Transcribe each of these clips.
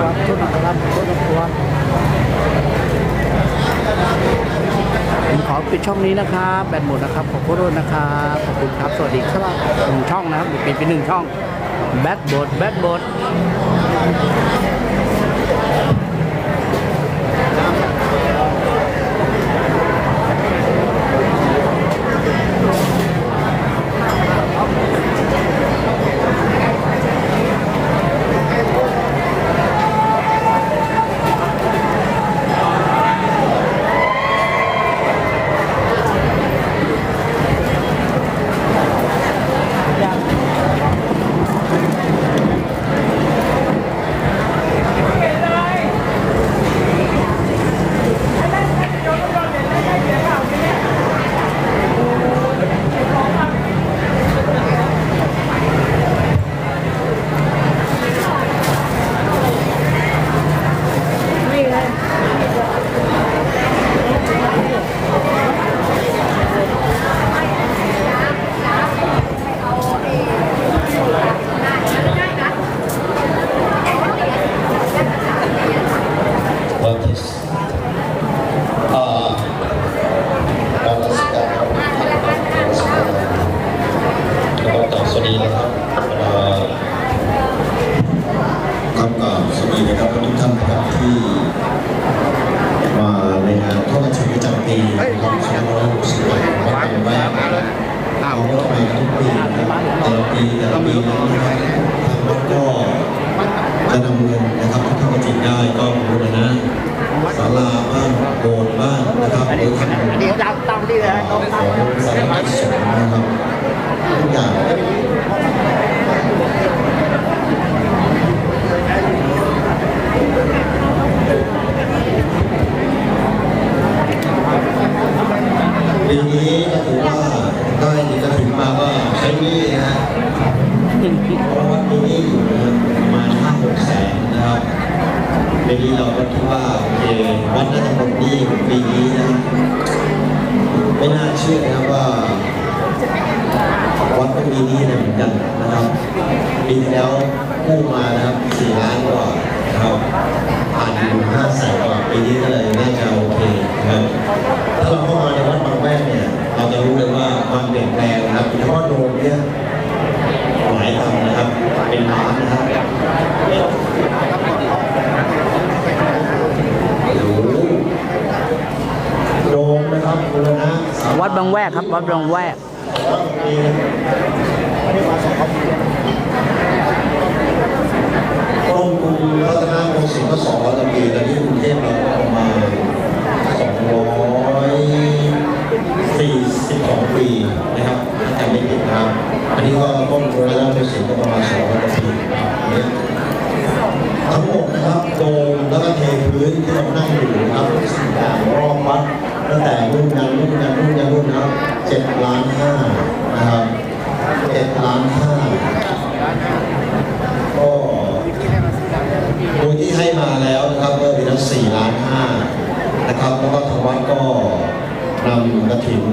ครับชุดนรับชุดตัวผมขอปิดช่องนี้นะครับแบตหมดนะครับขอโทษนะครับขอบคุณครับ สวัสดีครับหนึ่งช่องนะครับปิดไปหนึ่งช่องแบตบดแบตบด ความเปลี่ยนแปลงนะครับโดยเฉพาะโดมเนี่ยหลายตังค์นะครับ เป็นล้านนะครับโอ้โหโดมนะครับบูรณะสามวัดบางแวกครับ วัดบางแวกปีกรมกรุงรัตนโกสินทร์ก็สองร้อยกว่าปีตอนนี้กรุงเทพเราก็ประมาณสองร้อยสี่สิบสองปีนะครับถ้าจำไม่ผิด นะครับ อันนี้ก็กรมกรุงรัตนโกสินทร์ก็ประมาณสองร้อยกว่าปีเนี่ยทั้งหมดนะครับโดมแล้วก็เทพื้นที่เรานั่งอยู่นะครับสิ่งต่างรอบวัดตั้งแต่รุ่นยันรุ่นยันรุ่นยันรุ่นนะครับเจ็ดล้านห้านะครับเจ็ดล้านห้าก็โดยที่ให้มาแล้วนะครับเมื่อปีละสี่ล้านห้านะครับแล้วก็ทางวัดก็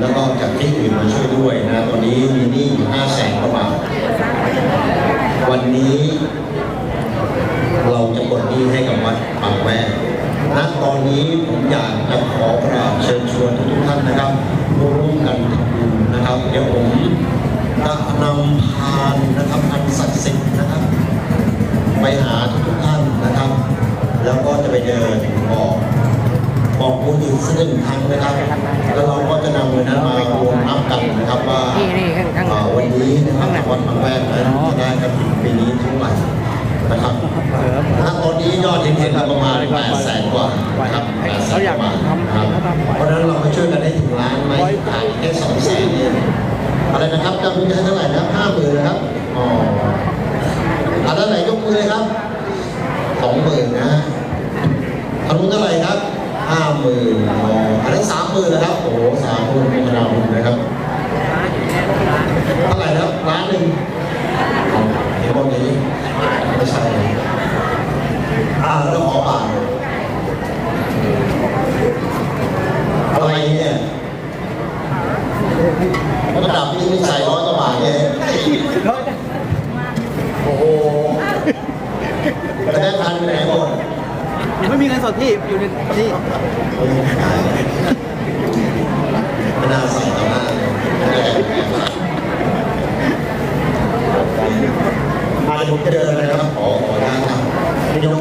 แล้วก็จากที่อื่นมาช่วยด้วยนะตอนนี้มีหนี้อยู่ห้าแสนกว่าบาทวันนี้เราจะปลดหนี้ให้กับวัดปากแวกณตอนนี้ผมอยากจะขอกราบเชิญชวนทุกท่านนะครับร่วมกันทำบุญนะครับ เดี๋ยวผมจะนำพานนะครับอันศักดิ์สิทธิ์นะครับ ไปหาทุกท่านนะครับ แล้วก็จะไปเดินบอกบอกบุญอีกสักหนึ่งครั้งนะครับ กันนะครับว่านี่นี่ข้างข้างอ่าวันนี้นะครับวัดบางแวกนั้นจะได้กระถิ่นปีนี้เท่าไหร่นะครับณตอนนี้ยอดเห็นๆประมาณ8แสนกว่านะครับ8แสนกว่านะครับเพราะฉะนั้นเราก็ช่วยกันให้ถึงล้านไหมขายแค่สองแสนเองอะไรนะครับจำเป็นเท่าไหร่นะครับห้าหมื่นนะครับอ๋ออันนั้นไหนยกมือเลยครับสองหมื่นนะอันนู้นเท่าไหร่ครับห้าหมื่นอ๋ออันนั้นสามหมื่นนะครับโอ้โหสามหมื่นเป็นขนาดบุญนะครับ เท่าไหร่นะครับล้านหนึ่งอ๋อเห็นบอกอย่างนี้ไม่ใช่อ่าแล้วขอบาทอะไรเนี่ยระดับนี้ไม่ใส่ร้อยกว่าบาทเนี่ย โอ้โห แต่แบงค์พันไปไหนหมด ไม่มีเงินสดพี่อยู่ในนี่ ไม่น่าใส่ต่อหน้าเลยอาจจะผมจะเดินเลยนะครับ ขอขออนุญาตครับพี่ยง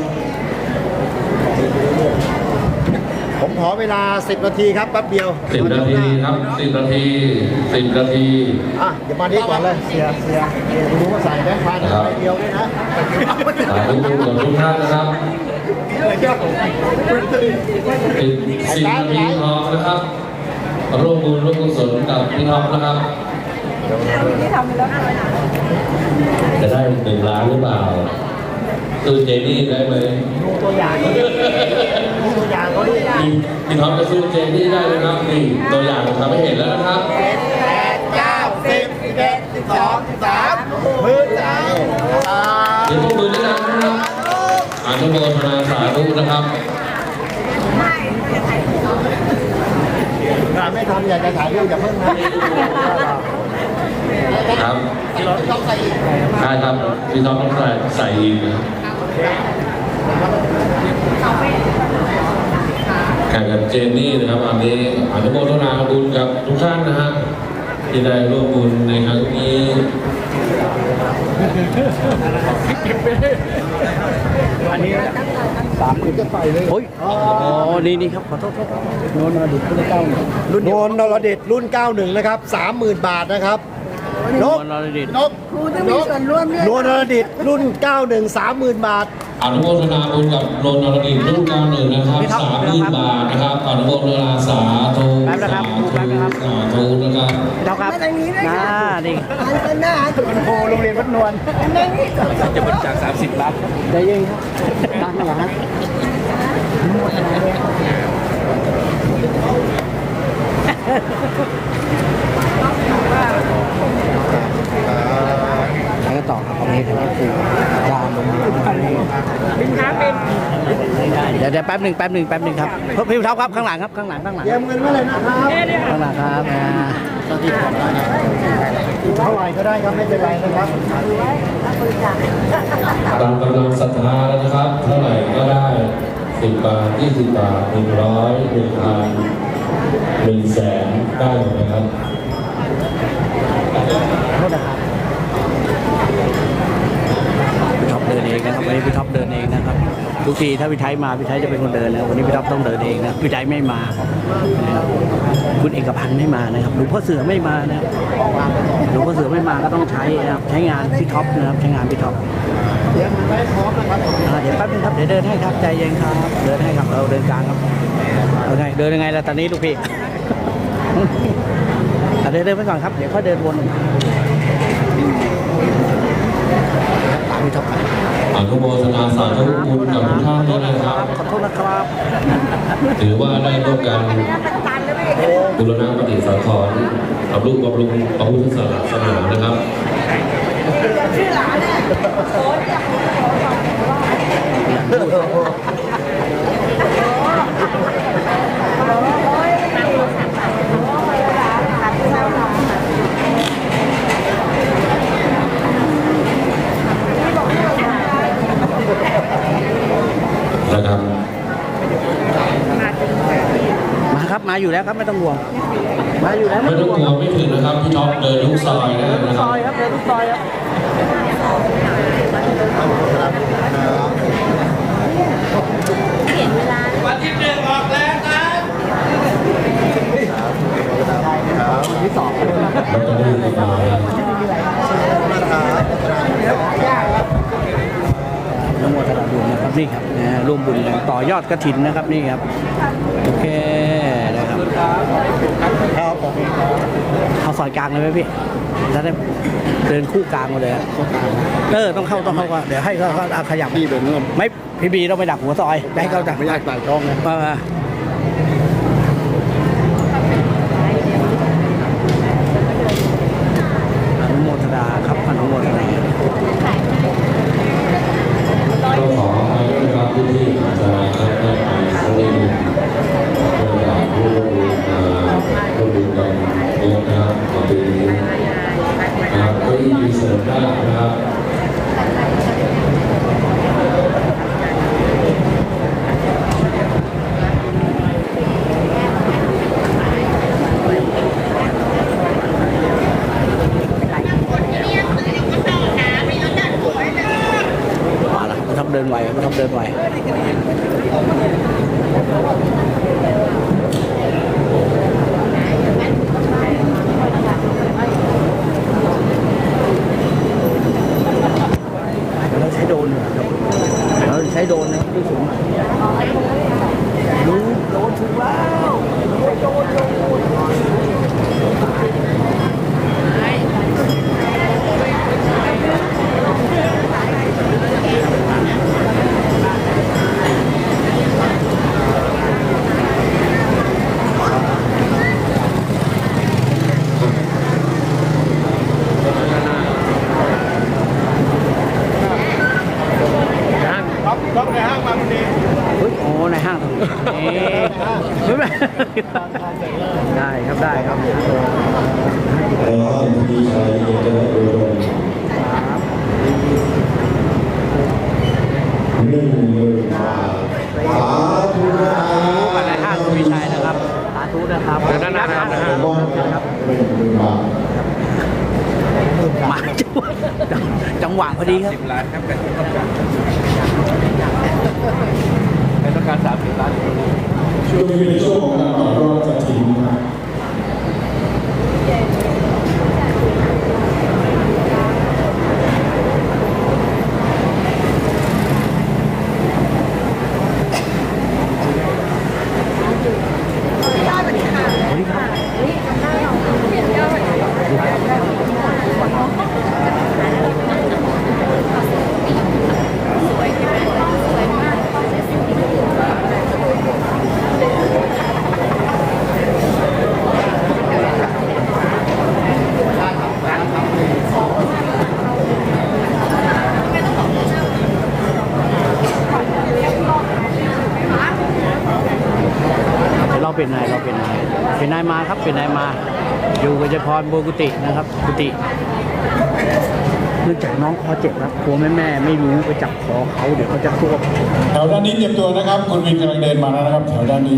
ผม ขอเวลา 10 นาทีครับแป๊บเดียวสิบนาทีครับสิบนาทีสิบนาที อะเดี๋ยวมานี่ก่อนเลยเสียเสียเสียดูว่าใส่แบงค์พันครับ ใบเดียวด้วยนะสาธุกับทุกท่านนะครับสิบสิบนาทีพอนะครับร่วมบุญร่วมกุศลกับพี่ท็อปนะครับจะได้หนึ่งล้านหรือเปล่าตู้เจนี่ได้ไหม ดูตัวอย่าง พี่พี่ท็อปจะสู้เจนี่ได้ไหมครับนี่ตัวอย่างทำให้เห็นแล้วนะครับเก้าสิบสิบเอ็ดสิบสองสิบสามมือสามอ่าเดี๋ยวพวกมือด้วยนะครับอนุโมทนาสาธุนะครับไม่ทำอยากจะถ่ายรูปอย่าเพิ่งนะครับต้องใส่อีกใช่ครับพี่ท็อปต้องใส่ใส่อีกนะแข่งกับเจนนี่นะครับอันนี้อนุโมทนาบุญกับทุกท่านนะฮะที่ได้ร่วมบุญในครั้งนี้อันนี้สามหมื่นก็ใส่เลยโอ้ยอ๋อ นี่นี่ครับ ขอโทษครับโน้นมาดูขึ้นเก้าหนึ่งรุ่นโนนนรเดชรุ่น91นะครับ30,000บาทนะครับนโน้กนนรดิตนกครูต้องมีส่วนร่วมด้วยนวลนรดิตรุ่น91 30,000บาท อนุโมทนาบุญกับโรนนรดิตรุ่น91นะครับสามหมื่นบาทนะครับอนุโมทนาสาธุสาธุสาธุนะครับเจ้าครับน่านี่คุณครูโรงเรียนวัดนวลจะบริจาค30ล้านได้ยังครับตั้งเหรอฮะแล้วก็ ต่อครับตรงนี้ครับคือดามลงมาเป็นค้าเป็นเดี๋ยวเดี๋ยวแป๊บหนึ่งแป๊บหนึ่งแป๊บหนึ่งครับพี่ท็อปครับข้างหลังครับข้างหลังข้างหลังเตรียมเงินไว้เลยนะครับข้างหลังครับอ่าเท่าไหร่ก็ได้ครับไม่เป็นไรนะครับตามกำลังศรัทธาแล้วนะครับเท่าไหร่ก็ได้สิบบาทยี่สิบบาทหนึ่งร้อยหนึ่งพันหนึ่งแสนได้หมดนะครับ พี่ท็อปเดิ นะครับวันนี้พี่ท็อปเดินเองนะครับทุกทีถ้าพี่ไทยมาพี่ไทยจะเป็นคนเดินนะวันนี้พี่ท็อปต้องเดินเองนะพี่ไทยไม่มานะครับคุณเอกพันธ์ไม่มานะครับหลวงพ่อเสือไม่มานะครับหลวงพ่อเสือไม่มาก็ต้องใช้นะครับใช้งานพี่ท็อปนะครับใช้งานพี่ท็อปเตรียมเงินไว้พร้อมนะครับเดี๋ยวแป๊บนึงครับเดี๋ยวเดินให้ครับใจเย็นครับเดินให้ครับเราเดินกลางครับเอาไงเดินยังไงล่ะตอนนี้ลูกพี่เดินเดินไปก่อนครับเดี๋ยวค่อยเดินวน มพี่ท็อปไปอนุโมทนาสาธุบุญกับทุกท่านด้วยนะครับ ขอโทษนะครับ ถือว่าได้ร่วมกันบูรณะปฏิสังขรณ์บำรุงบำรุงพระพุทธศาสนานะครับนะครับ มาครับ มา อยู่แล้วครับไม่ต้องห่วงมาอยู่แล้วไม่ต้องกลัวไม่ถึงนะครับพี่ท็อปเดินทุกซอยได้นะคซรับอยครับเดินทุกซอยครับที่สองแล้วก็ได้มานโมทนาบุญนะครับนี่ครับนะร่วมบุญกันต่อยอดกระถินนะครับนี่ครับโอเคนะ ครับครับผมเอาซอยกลางเลยไหมพี่จะได้เดินคู่กลางมาเลยอะเออต้องเข้าต้องเข้าก่อนเดี๋ยวให้เขาเขาเอาขยับพี่เดินเงื่อมไม่พี่บีต้องไปดักหัวซอยให้เขาดักไม่อยากใส่ช่องนะ มามา นะครับก็ยิ่งมีเสริมได้นะครับ พี่ท็อปเดินไหวพี่ท็อปเดินไหวเราใช้โดรนเหรอเราใช้โดรนนะครับดูสูงรู้โดรนถูกแล้วห้าง ท็อปท็อปในห้างมาพอดี เฮ้ยโอ้ในห้างเอ๊ะไม่เป็นไรได้ครับได้ครับ แล้วมีชัยเจริญอุดมห นึ่งหมื่นบาทสาธุนะคมาในรับห้างคุณวิชัยนะครับ สาธุนะครับเดี๋ยวด้านหน้านะครับมอบนะครับหนึ่งหมื่นบาทมาจังหวะจังหวะพอดีครับสิบล้านครับเป็นต้องการเป็นต้องการสามสิบล้านช่วงนี้เป็นช่วงของการต่อยอดกระถิ่นนะ เราเป็นนา กับเจพรบัวกุตินะครับกุติเนื่องจากน้องคอเจ็บครับกลัวแม่แม่ๆไม่รู้ไปจับคอเขาเดี๋ยวเขาจะควบแถวด้านนี้เตรียมตัวนะครับ คุณวินกำลังเดินมาแล้วนะครับ แถวด้านนี้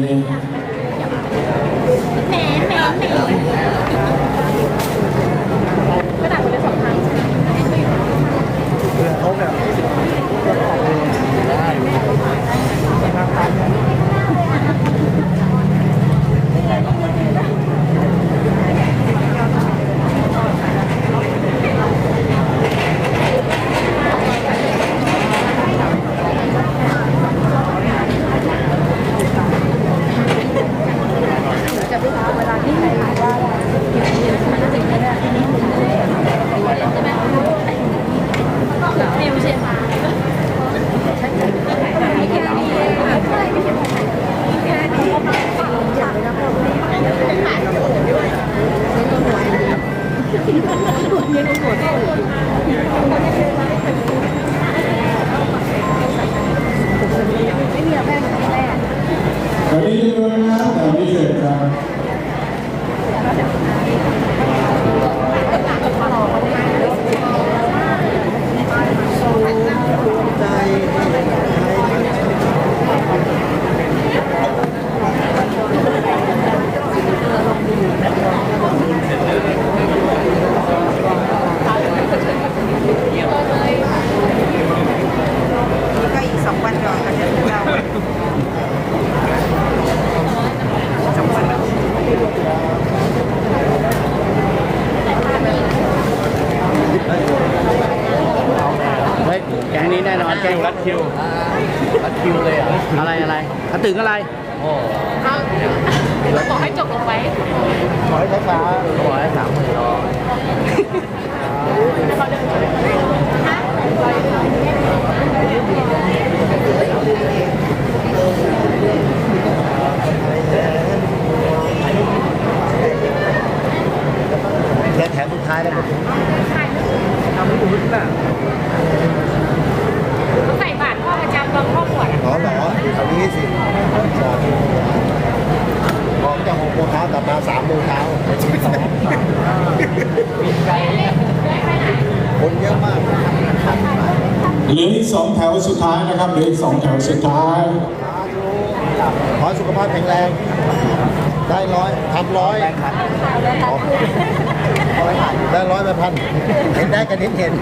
ตอนนี้เดินนะครับแถวนี้เสร็จครับ ก็อีกสองวันก่อนก็จะถึงเรา เฮ้ยแก๊งนี้แน่ นอนแก๊ง รัดคิวรัดคิวเลยอะ อะไรอะไรกระตึงอะไร บอกให้จบลงไป ขอให้ช้าๆขอให้สามหมื่นรอ แค่แถมสุดท้ายแล้วผมทำไม่ถูกหรือเปล่า ใส่บาตรพ่อประจำตอนพ่อบวชอะ อ๋อเหรออยู่แถวนี้สิบอกจะหกโมงเช้ากลับมาสามโมงเช้าคนเยอะมาก เหลืออีกสองแถวสุดท้าย นะครับเหลืออีกสองแถวสุดท้าย ขอให้สุขภาพแข็งแรง ได้ร้อยทำร้อยได้ร้อยไปพันเห็นได้กันนิดเห็น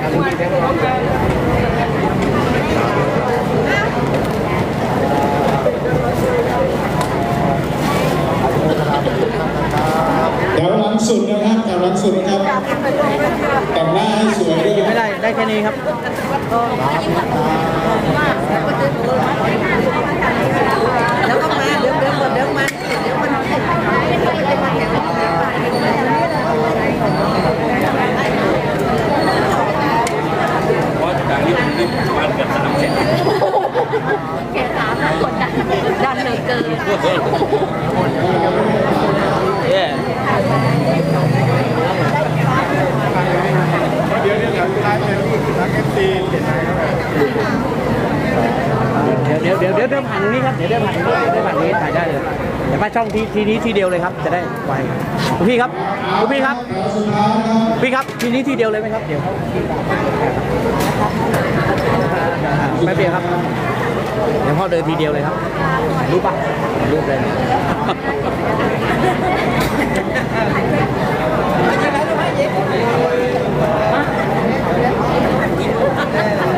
ดิน เย้ เดี๋ยวเดี๋ยวเดี๋ยวร้านเป็นร้านเอฟซีเขียนอะไรครับ เดี๋ ผ่านตรงนี้ครับ เดี๋ยวเดี๋ยวผ่านนี้เดี๋ยวผ่านนี้ถ่ายได้เลยเดี๋ยวมาช่องทีทีนี้ทีเดียวเลยครับ จะได้ไวคุณพี่ครับคุณพี่ครับพี่ครับทีนี้ทีเดียวเลยไหมครับ เดี๋ยวเขาไม่เปลี่ยนครับ เดี๋ยวพ่อเดินทีเดียวเลยครับถ่ายรูปปะถ่ายรูปเลย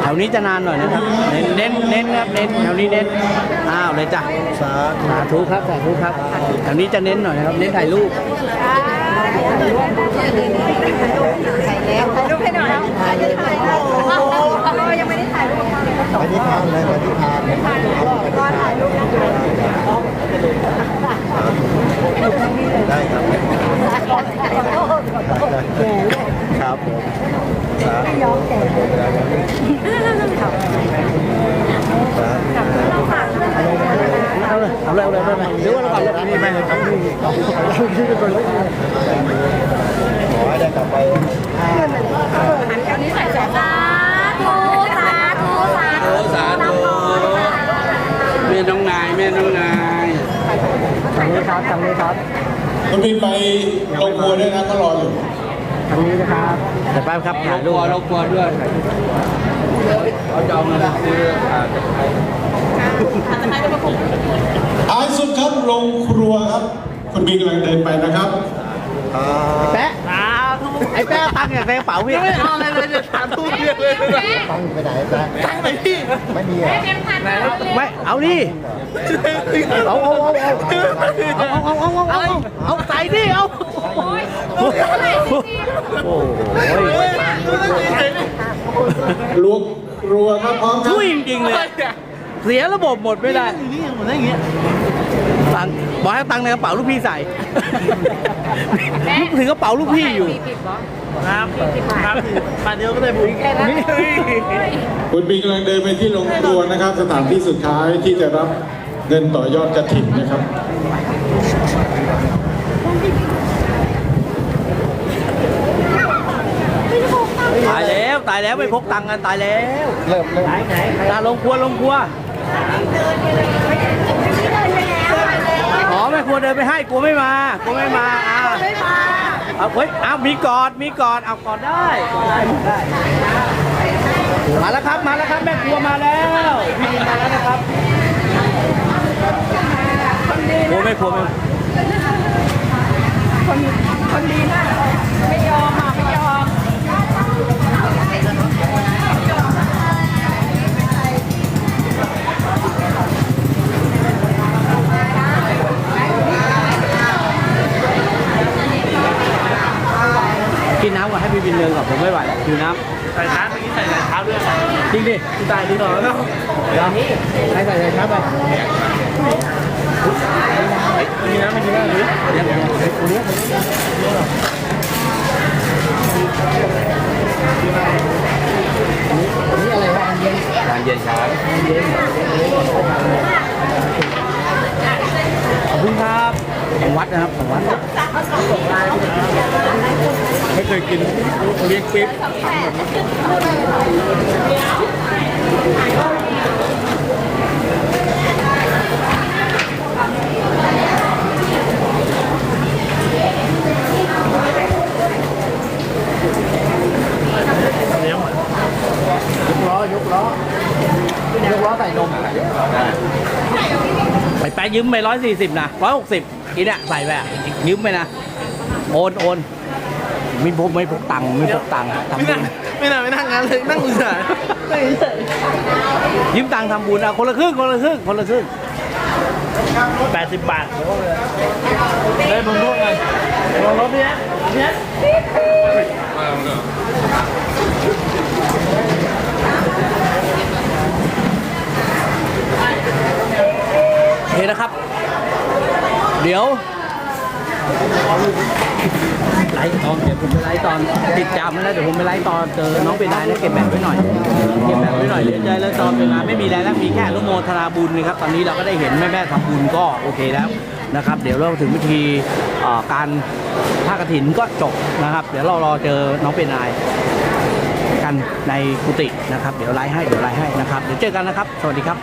ถวนี้จะนานหน่อยนะครับ เน้นเน้นเน้นครับเน้นแถวนี้เน้นอ้าวเลยจ้ะสาสาธุครับสาธุครับแถวนี้จะเน้นหน่อยนะครับ เน้นถ่ายรูปถ่ายแล้วถ่ายรูปให้หน่อยครับจะถ่ายรูปเรายังไม่ได้ถ่ายรูปปฏิภาณเลยปฏิภาณก็ถ่ายรูปนะคะได้ครับครับผม ไม่ยอมแก่เอาเลยเอาเลยเอาเลยเอาเลยหรือว่าเราก่อนเลยนี่ไม่ครับนี่ต้องขอให้ได้กลับไปอันนี้ใส่สายสาธุสาธุสาธุสาธุแม่น้องนายแม่น้องนายทางนี้ครับทางนี้ครับคุณพี่ไปลงครัวด้วยนะก็รออยู่ ทางนี้นะครับเดี๋ยวแป๊บครับถ่ายรูปเรากลัวด้วยเราจะเอาเงินซื้อท้ายสุดครับลงครัวครับ คุณพี่กำลังเดินไปนะครับแป๊ะไอ้แป๊ะตังค์อยากในกระเป๋าพี่ไม่เอาอะไรเลยจะถามทุกเรื่องเลยตั้งไปไหนแต่ตั้งไปที่ไม่มีอะแบงค์พันเอาเลยไม่เอาดิเอาเอาเอาเอาเอาเอาเอาเอาเอาเอาใส่ดิเอา โอ้ยโอ้ยโอ้ยลวกรัวครับพร้อมครับช่วยจริงๆเลย เสียระบบหมดไม่ได้นี่หมดได้อย่างเงี้ยตังบอกให้ตังในกระเป๋าลูกพี่ใส่ลูกถือกระเป๋าลูกพี่อยู่ผิดบอครับครับบาเดียวก็ได้บุญนี่คุณพี่กำลังเดินไปที่โรงครัวนะครับ สถานที่สุดท้ายที่จะรับเงินต่อยอดกระถิ่นนะครับ ตายแล้วตายแล้วไม่พกตังค์กันตายแล้วเริ่มเริ่มตาลงครัวลงครัวอ๋อแม่ครัวเดินไปให้กลัวไม่มากลัวไม่มาอ่าไม่มาเอาเฮ้ยเอามีกอดมีกอดเอากอดได้กอดได้กอดได้มาแล้วครับมาแล้วครับแม่ครัวมาแล้วพี่มาแล้วนะครับครัวไม่ครัวไม่คนดีมากไม่ยอมอะไม่ยอม กินน้ำก่อนให้พี่บินเดินก่อนผมไม่ไหวแล้วหิวน้ำใส่น้ำเมื่อกี้ใส่ใส่เท้าด้วยจริงดิตายดีหน่อยแล้วเดี๋ยวใส่ใส่ใส่เท้าไปมีน้ำไม่กินได้หรือเดี๋ยวเดี๋ยวเดี๋ยว นี่อะไรวะเย็นทานเย็นครับเย็นขอบคุณครับของวัดนะครับของวัดไม่เคยกินเลี้ยงปิ๊บยกล้อยกล้อยกล้อใส่นมไปแป๊ะ ยืมไปร้อยสี่สิบนะร้อยหกสิบอีเนี่ยใส่ไปอะยืมไปนะ โอนโอนไม่พกไม่พกตังค์ไม่พกตังค์ทำบุญไม่น่าไม่นั่งงานเลยนั่งเฉยยืมตังค์ทำบุญอะคนละครึ่งคนละครึ่งคนละครึ่งแปดสิบบาทได้บนรถไงบนรถเนี่ยเนี่ย เคนะครับ เดี๋ยวไลฟ์ตอนเดี๋ยวผมไปไลฟ์ตอนติดจำแล้วเดี๋ยวผมไปไลฟ์ตอนเจอน้องเป็นนายแล้วเก็บแบบไว้หน่อยเก็บแบบไว้หน่อยเดี๋ยวเจแล้วตอนเป็นงาไม่มีแล้วมีแค่อนุโมทนาบุญนะครับตอนนี้เราก็ได้เห็นแม่แม่ทำบุญก็โอเคแล้วนะครับ เดี๋ยวเราถึงพิธีการผ้ากฐินก็จบนะครับ เดี๋ยวเรารอเจอน้องเป็นนายกันในกุฏินะครับ เดี๋ยวไลฟ์ให้เดี๋ยวไลฟ์ให้นะครับเดี๋ยวเจอกันนะครับ สวัสดีครับ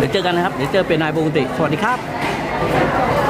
เดี๋ยวเจอกันนะครับ เดี๋ยวเจอเป็นนายปกติ สวัสดีครับ